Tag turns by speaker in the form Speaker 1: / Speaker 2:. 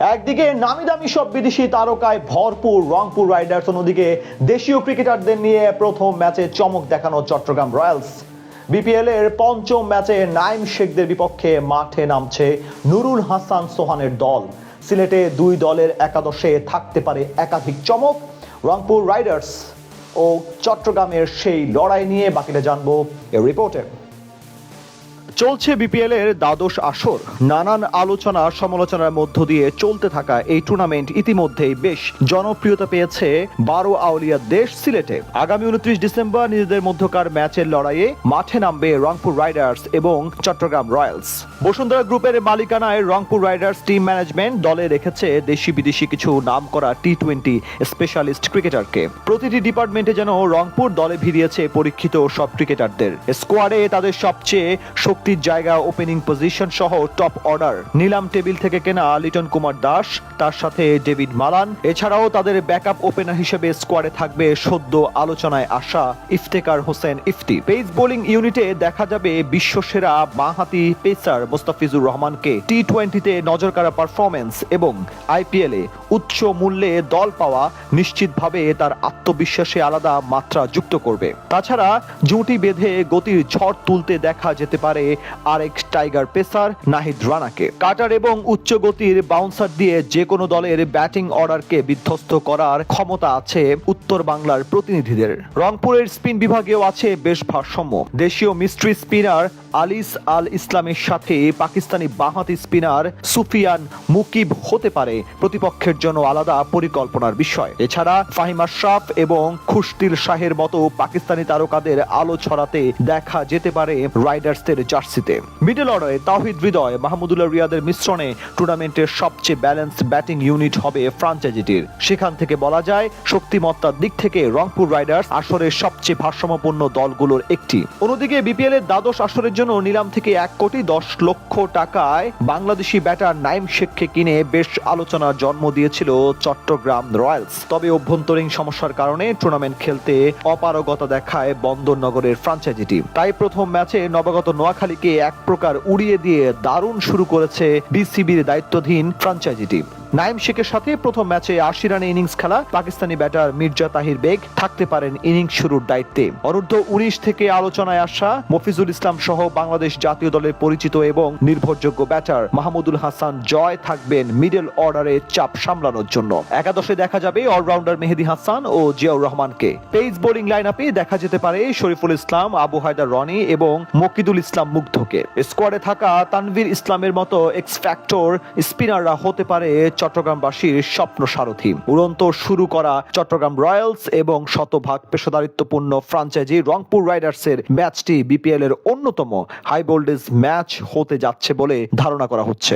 Speaker 1: একদিকে নামি দামি সব বিদেশি তারকায় ভরপুর রংপুর রাইডার্স, অন্যদিকে দেশীয় ক্রিকেটারদের নিয়ে প্রথম ম্যাচে চমক দেখানো চট্টগ্রাম রয়্যালস। বিপিএল এর পঞ্চম ম্যাচে নাইম শেখদের বিপক্ষে মাঠে নামছে নুরুল হাসান সোহানের দল। সিলেটে দুই দলের একাদশে থাকতে পারে একাধিক চমক। রংপুর রাইডার্স ও চট্টগ্রামের সেই লড়াই নিয়ে বাকিটা জানব এ রিপোর্টে। চলছে বিপিএল এর দ্বাদশ আসর। নানান আলোচনা, সমালোচনার মধ্য দিয়ে চলতে থাকা এই টুর্নামেন্ট ইতিমধ্যেই বেশ জনপ্রিয়তা পেয়েছে বারো আউলিয়া দেশ সিলেটে। আগামী উনত্রিশ ডিসেম্বর নিজেদের মধ্যকার ম্যাচের লড়াইয়ে মাঠে নামবে রংপুর রাইডার্স এবং চট্টগ্রাম রয়্যালস। বসুন্ধরা গ্রুপের মালিকানায় রংপুর রাইডার্স টিম ম্যানেজমেন্ট দলে রেখেছে দেশি বিদেশি কিছু নাম করা টি টোয়েন্টি স্পেশালিস্ট ক্রিকেটারকে। প্রতিটি ডিপার্টমেন্টে যেন রংপুর দলে ভিড়িয়েছে পরীক্ষিত সব ক্রিকেটারদের। স্কোয়াডে তাদের সবচেয়ে শক্তির জায়গা ওপেনিং পজিশন সহ টপ অর্ডার নিলাম টেবিল থেকে কেনা লিটন কুমার দাস, তার সাথে ডেভিড মালান। এছাড়াও তাদের ব্যাকআপ ওপেনার হিসেবে স্কোয়াডে থাকবে সদ্য আলোচনায় আসা ইফতেকার হোসেন ইফতি। পেস বোলিং ইউনিটে দেখা যাবে বিশ্বসেরা বাঁহাতি পেসার মোস্তাফিজুর রহমানকে। টি টোয়েন্টিতে নজর কাড়া পারফরমেন্স এবং আইপিএলে উচ্চ মূল্যে দল পাওয়া নিশ্চিতভাবে তার আত্মবিশ্বাসে আলাদা মাত্রা যুক্ত করবে। তাছাড়া জুটি বেঁধে গতির ঝড় তুলতে দেখা যেতে পারে আরেক টাইগার পেসার নাহিদ রানাকে। কাটার এবং উচ্চ গতির বাউন্সার দিয়ে যে কোনো দলের ব্যাটিং অর্ডারকে বিধ্বস্ত করার ক্ষমতা আছে উত্তর বাংলার প্রতিনিধিদের। রংপুরের স্পিন বিভাগেও আছে বেশ ভারসাম্য। দেশীয় মিস্ট্রি স্পিনার আলিস আল ইসলামের সাথে পাকিস্তানি বাঁহাতি স্পিনার সুফিয়ান মুকিব হতে পারে। প্রতিপক্ষের জন্য আলাদা পরিকল্পনার বিষয়। এছাড়া ফাহিম আশরাফ এবং খুশতির শাহের মতো পাকিস্তানি তারকাদের আলো ছড়াতে দেখা যেতে পারে রাইডার্সদের জার্সিতে মিডল অর্ডারে তাহিদ হৃদয়, মাহমুদুল্লাহ রিয়াদের মিশ্রণে টুর্নামেন্টের সবচেয়ে ব্যালেন্সড ব্যাটিং ইউনিট হবে ফ্রাঞ্চাইজিটির সেখান থেকে বলা যায়, শক্তিমত্তার দিক থেকে রংপুর রাইডার্স আসরের সবচেয়ে ভারসাম্যপূর্ণ দলগুলোর একটি। অন্যদিকে বিপিএল এর দ্বাদশ আসরের জন্য নিলাম থেকে এক কোটি দশ লক্ষ টাকায় বাংলাদেশি ব্যাটার নাইম শেখকে কিনে বেশ আলোচনার জন্ম দিয়েছিল চট্টগ্রাম রয়্যালস। তবে অভ্যন্তরীণ সমস্যার কারণে টুর্নামেন্ট খেলতে অপারগতা দেখায় বন্দরনগরের ফ্রাঞ্চাইজিটি তাই প্রথম ম্যাচে নবাগত নোয়াখালীকে এক প্রকার উড়িয়ে দিয়ে দারুণ শুরু করেছে বিসিবির দায়িত্বাধীন ফ্রাঞ্চাইজিটি নাইম শেখের সাথে প্রথম ম্যাচে আশি রানে ইনিংস খেলা পাকিস্তানি ব্যাটার মির্জা তাহির বেগ থাকতে পারেন ইনিংস শুরুর দায়িত্বে। অনূর্ধ্ব উনিশ থেকে আলোচনায় আসা মফিজুল ইসলাম সহ বাংলাদেশ জাতীয় দলের পরিচিত এবং নির্ভরযোগ্য ব্যাটার মাহমুদুল হাসান জয় থাকবেন মিডল অর্ডারে চাপ সামলানোর জন্য। একাদশে দেখা যাবে অলরাউন্ডার মেহেদি হাসান ও জিয়াউর রহমানকে। পেস বোলিং লাইন আপে দেখা যেতে পারে শরীফুল ইসলাম, আবু হায়দার রনি এবং মকিদুল ইসলাম মুগ্ধকে। স্কোয়াডে থাকা তানভীর ইসলামের মতো এক্স ফ্যাক্টর স্পিনাররা হতে পারে চট্টগ্রামবাসীর স্বপ্ন সারথি। উড়ন্ত শুরু করা চট্টগ্রাম রয়্যালস এবং শতভাগ পেশাদারিত্বপূর্ণ ফ্রাঞ্চাইজি রংপুর রাইডার্সের ম্যাচটি বিপিএল এর অন্যতম হাই ভোল্টেজ ম্যাচ হতে যাচ্ছে বলে ধারণা করা হচ্ছে।